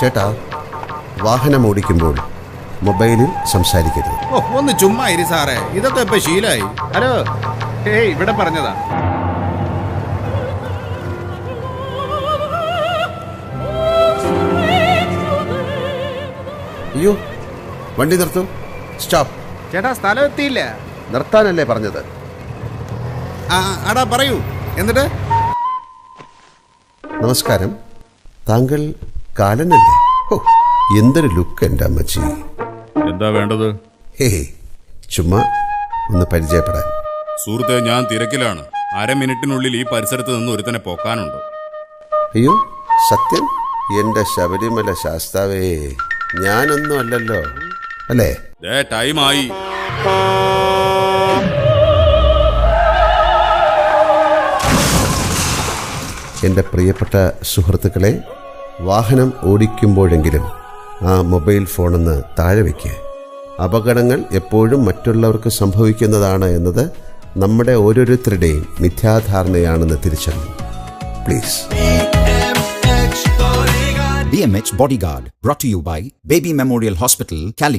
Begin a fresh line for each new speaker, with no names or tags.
ചേട്ടാ വാഹനം ഓടിക്കുമ്പോൾ മൊബൈലിൽ സംസാരിക്കരുത്.
ഓ ഒന്ന് ചുമ്മാ ഇരി സാറേ. ഇതൊക്കെ ഇപ്പൊ ശീലായി. ഹലോ. ഏയ് ഇവിടെ പറഞ്ഞതാ.
അയ്യോ വണ്ടി നിർത്തും. സ്റ്റോപ്പ്
ചേട്ടാ സ്ഥലം എത്തിയില്ല.
നിർത്താനല്ലേ പറഞ്ഞത്?
ആ അടാ പറയൂ. എന്നിട്ട്?
നമസ്കാരം. താങ്കൾ കാലനല്ലേ? ഓ എന്തൊരു ലുക്ക് എന്റെ അമ്മച്ചി.
എന്താ വേണ്ടത്?
ഹേ ചുമ്മാ ഒന്ന് പരിചയപ്പെടാൻ.
സുഹൃത്തെ ഞാൻ തിരക്കിലാണ്. അര മിനിറ്റിനുള്ളിൽ ഈ പരിസരത്ത് നിന്ന് ഒരുത്തനെ പോക്കാനുണ്ട്.
അയ്യോ സത്യം? എന്റെ ശബരിമല ശാസ്താവേ ഞാനൊന്നും അല്ലല്ലോ. അല്ലേ?
ടൈമായി
എന്റെ പ്രിയപ്പെട്ട സുഹൃത്തുക്കളെ വാഹനം ഓടിക്കുമ്പോഴെങ്കിലും ആ മൊബൈൽ ഫോണൊന്ന് താഴെ വയ്ക്കുക അപകടങ്ങൾ എപ്പോഴും മറ്റുള്ളവർക്ക് സംഭവിക്കുന്നതാണ് എന്നത് നമ്മുടെ ഓരോരുത്തരുടെയും മിഥ്യാധാരണയാണെന്ന് തിരിച്ചറിഞ്ഞു please
BMH Bodyguard, brought to you by Baby Memorial Hospital, Calicut.